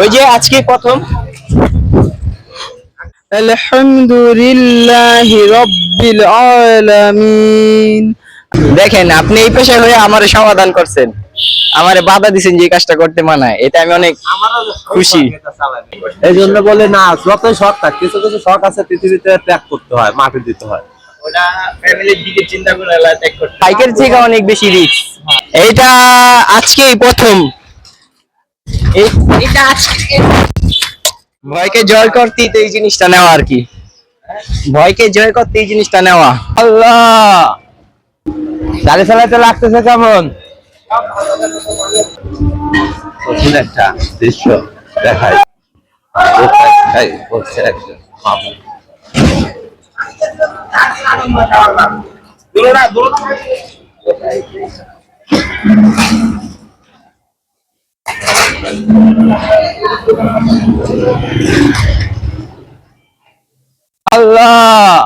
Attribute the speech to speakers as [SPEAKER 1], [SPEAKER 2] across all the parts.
[SPEAKER 1] ওই যে আজকে প্রথম।
[SPEAKER 2] আলহামদুলিল্লাহ রব্বিল আলামিন।
[SPEAKER 1] দেখেন আপনি এই পেশায় হয়ে আমার সমাধান করছেন। আমারে বাধা দিছেন যে কাজটা করতে মানায়। এটা আমি অনেক খুশি।
[SPEAKER 3] এই জন্য বলে না যতই শখ থাক কিছু কিছু শখ আছে পৃথিবীতে ত্যাগ করতে হয় মাটি দিতে হয়।
[SPEAKER 1] ওটা ফ্যামিলির দিকে চিন্তা করে ত্যাগ করতে বাইকের থেকে অনেক বেশি রিস্ক এইটা আজকেই প্রথম। এটা আজকে ভয়কে জয় করতেই তো এই জিনিসটা নেওয়া আর কি। ভয়কে জয় করতে এই জিনিসটা নেওয়া।
[SPEAKER 3] আল্লাহ! গাড়ি চালাতে লাগতেছে কেমন? কঠিন একটা দৃশ্য দেখায় বলছে একজন মামু। আল্লাহ,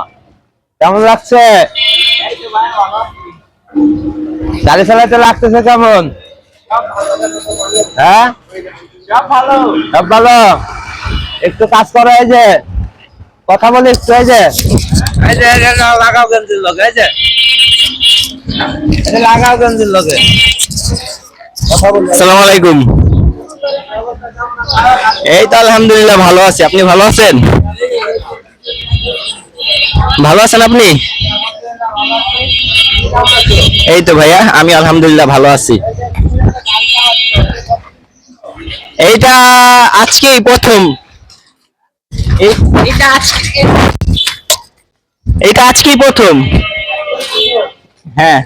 [SPEAKER 3] কেমন লাগছে? গাড়ি চালাতে লাগতেছে কেমন? হ্যাঁ? সব ভালো। একটু কাজ করো, এই যে। কথা বলে একটু, এই যে। লাগাও গেঞ্জির লগে, এই লাগাও গেঞ্জির লগে। কথা বলে।
[SPEAKER 1] আসসালামু আলাইকুম। এই তো আলহামদুলিল্লাহ ভালো আছি। আপনি ভালো আছেন? ভালো আছেন আপনি? এই তো ভাইয়া আমি আলহামদুলিল্লাহ ভালো আছি। এইটা আজকেই প্রথম। এই- এইটা আজকে এইটা আজকেই প্রথম। হ্যাঁ।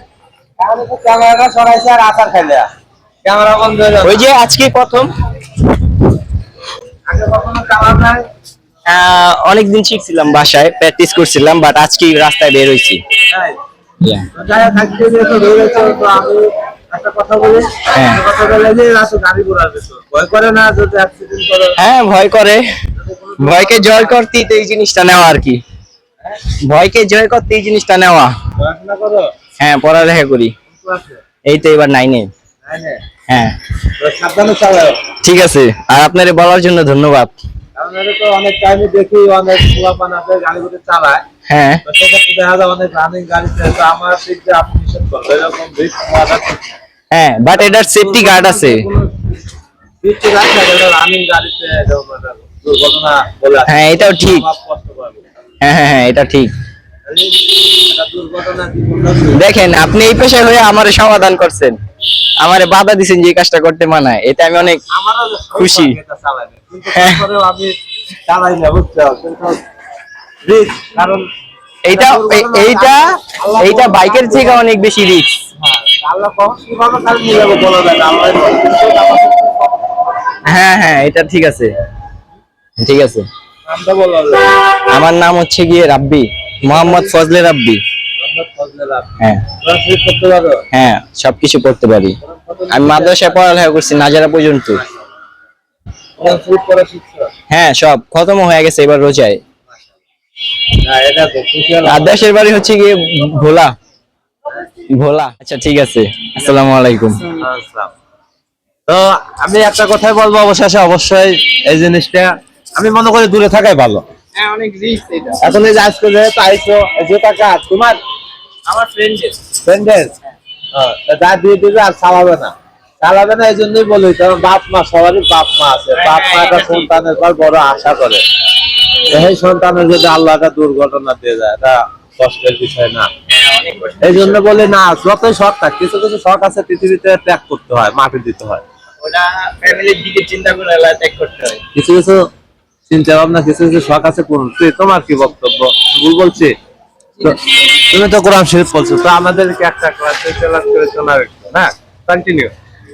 [SPEAKER 3] ক্যামেরাটা সরাইছে আর আচার খাইলে। ক্যামেরা বন্ধ হয়ে
[SPEAKER 1] ওই যে আজকে প্রথম। অনেকদিন শিখছিলাম বাসায় প্র্যাকটিস করছিলাম বাট আজকে রাস্তায় বের হয়েছি। হ্যাঁ।
[SPEAKER 3] ভয় করে
[SPEAKER 1] হ্যাঁ ভয় করে। ভয়কে জয় করতেই তো এই জিনিসটা নেওয়া আর কি। ভয়কে জয় করতে এই জিনিসটা নেওয়া। হ্যাঁ পড়ালেখা করি। এই তো এবার নাইনে হ্যাঁ। ঠিক আছে। আর আপনারে বলার জন্য ধন্যবাদ।
[SPEAKER 3] এটা তো অনেক টাইমে দেখি অনেক পোলাপান আছে গাড়ি ঘুরে চালায়।
[SPEAKER 1] হ্যাঁ।
[SPEAKER 3] সেক্ষেত্রে দেখা যায় অনেক রানিং গাড়িতে তো আমার দিক দিয়ে আপনি নিষেধ করবেন এরকম রিস্ক নেওয়াটা ঠিক
[SPEAKER 1] হ্যাঁ বাট এটার সেফটি গার্ড আছে।
[SPEAKER 3] রিস্ক রাখলে এটা রানিং গাড়িতে দুর্ঘটনা বলে
[SPEAKER 1] হ্যাঁ এটাও ঠিক। হ্যাঁ হ্যাঁ হ্যাঁ এটা ঠিক। দেখেন আপনি এই পেশায় হয়ে আমার সমাধান করছেন। আমারে বাধা দিছেন যে এই কাজটা করতে মানায়। এটা আমি অনেক খুশি।
[SPEAKER 3] কিন্তু
[SPEAKER 1] হ্যাঁ।
[SPEAKER 3] আমি চালাই না বুঝছ কিন্তু risk, কারণ
[SPEAKER 1] এইটা এইটা এইটা বাইকের থেকে অনেক বেশি রিস্ক
[SPEAKER 3] হ্যাঁ,
[SPEAKER 1] হ্যাঁ হ্যাঁ এটা ঠিক আছে। ঠিক আছে। আমার নাম হচ্ছে গিয়ে রাব্বি মোহাম্মদ ফজলে রাব্বি। হ্যাঁ? হ্যাঁ সবকিছু করতে পারি। আমি মাদ্রাসায় পড়ালেখা করছি নাজারা পর্যন্ত
[SPEAKER 3] তোমরা sleep করা শিখছো?
[SPEAKER 1] হ্যাঁ সব। খতম হয়ে গেছে এবার রোজায়।
[SPEAKER 3] তো
[SPEAKER 1] দেশের বাড়ি হচ্ছে গিয়ে ভোলা। ভোলা। আচ্ছা ঠিক আছে। আসসালামু আলাইকুম।
[SPEAKER 3] তো আমি একটা কথাই বলব অবশেষে অবশ্যই এই জিনিসটা আমি মনে করি দূরে থাকাই ভালো।
[SPEAKER 1] হ্যাঁ অনেক
[SPEAKER 3] এখন এই যে আজকে যেহেতু আইসো এই যে টাকা তোমার?
[SPEAKER 1] আমার ফ্রেন্ডের
[SPEAKER 3] ফ্রেন্ডের যা দিয়ে দিবে আর চালাবে না। চালাবে না এই জন্যই বলি কারণ বাপ মা সবারই বাপ মা আছে। বাপ মা একটা সন্তানের পর বড় আশা করে। এই সন্তানের যদি আল্লাহ একটা দুর্ঘটনা দিয়ে যায় এটা কষ্টের বিষয় না। এই জন্য বলি না যতই শখ থাক কিছু কিছু শখ আছে পৃথিবীতে ত্যাগ করতে হয় মাটি দিতে হয়।
[SPEAKER 1] ওটা ফ্যামিলির দিকে চিন্তা করে ত্যাগ করতে হয়।
[SPEAKER 3] কিছু কিছু চিন্তা ভাবনা কিছু কিছু শখ আছে তোমার কি বক্তব্য? ভুল বলছি? তুমি তো কোরআন শরীফ বলছো তো আমাদেরকে একটা ক্লাস করে একটু না? কন্টিনিউ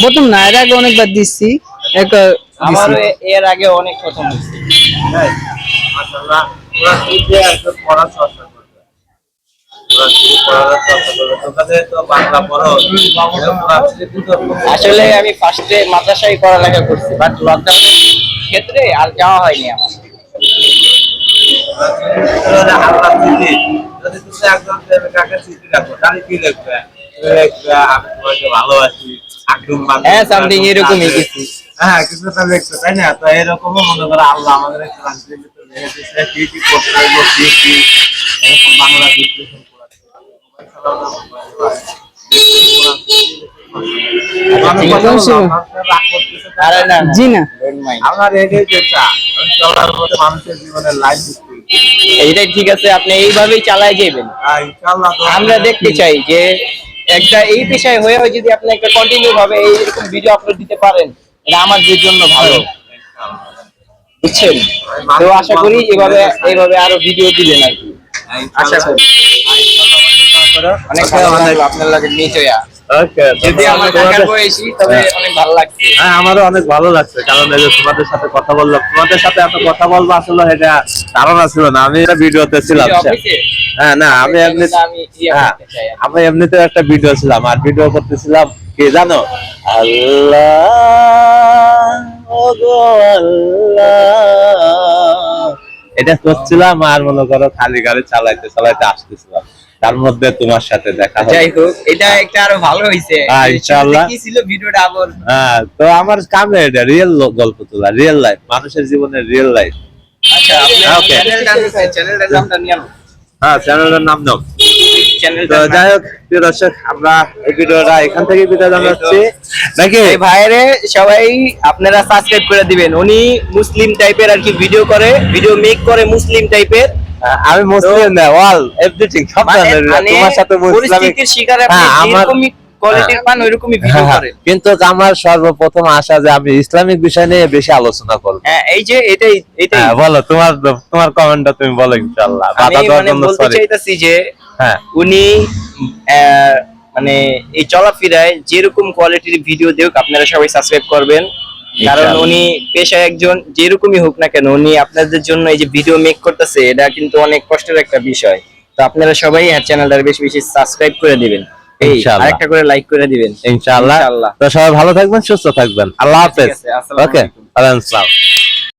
[SPEAKER 2] প্রথম না, এর আগে অনেকবার দিচ্ছি
[SPEAKER 1] আমার এর আগে অনেক খতম
[SPEAKER 3] চর্চা করবে কাছে তো বাংলা পড়ো
[SPEAKER 1] আসলে আমি ফার্স্টে মাদ্রাসায় লাগা করছি বাট লকডাউনে ক্ষেত্রে আর যাওয়া হয়নি আমার।
[SPEAKER 3] তাহলে ভালোবাসি
[SPEAKER 1] হ্যাঁ, something এরকমই কিছু।
[SPEAKER 3] হ্যাঁ কিছু তো লিখছো তাই না? তো এরকমও মনে করো আল্লাহ আমাদের একটা রাজনীতি ভিতরে রেখে কি কি করতে হইব কি কি এরকম বাংলা বিশ্লেষণ করা
[SPEAKER 1] না।
[SPEAKER 2] জি না.
[SPEAKER 3] আমার এটাই যেটা চলার পথে মানুষের জীবনের লাইফ
[SPEAKER 1] এইটাই ঠিক আছে আপনি এইভাবেই চালায় যাবেন আমরা দেখতে চাই যে একটা এই পেশায় হয়েও যদি আপনি একটা কন্টিনিউ ভাবে এইরকম ভিডিও আপলোড দিতে পারেন এটা আমাদের জন্য ভালো। বুঝছেন? তো আশা করি এভাবে এইভাবে আরও ভিডিও দিবেন আর কি। আশা করি। অনেক ভালো আপনার লাগে নিচয়া
[SPEAKER 3] হ্যাঁ। আমারও অনেক ভালো লাগছে কারণ এই যে তোমাদের সাথে কথা বললাম তোমাদের সাথে এত কথা বলব আসলে এটা ধারণা ছিল না আমি এটা ভিডিওতে ছিলাম হ্যাঁ না আমি এমনি
[SPEAKER 1] আমি ইয়ে
[SPEAKER 3] হ্যাঁ
[SPEAKER 1] আর
[SPEAKER 3] এমনিতে একটা ভিডিও ছিলাম আর ভিডিও করতেছিলাম কি জানো? আল্লাহ। এটা করছিলাম আর মনে করো খালি গাড়ি চালাইতে চালাইতে আসতেছিলাম। তার মধ্যে তোমার সাথে দেখা
[SPEAKER 1] যাই হোক এটা একটা আরও ভালো হইছে।
[SPEAKER 3] ইনশাআল্লাহ।
[SPEAKER 1] কি ছিল ভিডিওটা আবার?
[SPEAKER 3] হ্যাঁ তো আমার কামে এটা রিয়েল গল্প তোলা রিয়েল লাইফ মানুষের জীবনের রিয়েল লাইফ
[SPEAKER 1] আচ্ছা আপনি চ্যানেলটার নামটা নিয়ে
[SPEAKER 3] হ্যাঁ চ্যানেলের নাম নাও। তো যাই হোক প্রিয় দর্শক আমরা এই ভিডিওটা এখান থেকে বিদায় জানাচ্ছি। নাকি?
[SPEAKER 1] ভাইরে সবাই আপনারা সাবস্ক্রাইব করে দিবেন। উনি মুসলিম টাইপের আর কি ভিডিও করে ভিডিও মেক করে মুসলিম টাইপের
[SPEAKER 3] আমি মুসলিম না অল এভরিথিং সব জানেন তোমার সাথে
[SPEAKER 1] পরিস্থিতির শিকার আপনি
[SPEAKER 3] হ্যাঁ,
[SPEAKER 1] কোয়ালিটির পান ওইরকমই ভিডিও করে।
[SPEAKER 3] কিন্তু আমার সর্বপ্রথম আশা যে আমি ইসলামিক বিষয় নিয়ে বেশি আলোচনা করব।
[SPEAKER 1] হ্যাঁ এই যে এটাই এটাই।
[SPEAKER 3] হ্যাঁ বলো তোমার তোমার কমেন্টটা তুমি বলো ইনশাআল্লাহ।
[SPEAKER 1] আমি
[SPEAKER 3] বাধা দেওয়ার
[SPEAKER 1] মানে
[SPEAKER 3] জন্য
[SPEAKER 1] বলতে
[SPEAKER 3] সরি
[SPEAKER 1] চাইতাছি যে
[SPEAKER 3] হ্যাঁ।
[SPEAKER 1] উনি মানে এই চলাফেরায় যেরকম কোয়ালিটির ভিডিও দেখ আপনারা সবাই সাবস্ক্রাইব করবেন। কারণ উনি পেশায় একজন যেরকমই হোক না কেন উনি আপনাদের জন্য এই যে ভিডিও মেক করতেছে এটা কিন্তু অনেক কষ্টের একটা বিষয়। তো আপনারা সবাই আর চ্যানেলটা বেশি বেশি সাবস্ক্রাইব করে দিবেন। আরেকটা করে লাইক করে দিবেন।
[SPEAKER 3] ইনশাআল্লাহ। তো সবাই ভালো থাকবেন সুস্থ থাকবেন। আল্লাহ হাফেজ। ওকে
[SPEAKER 1] আলাইকুম।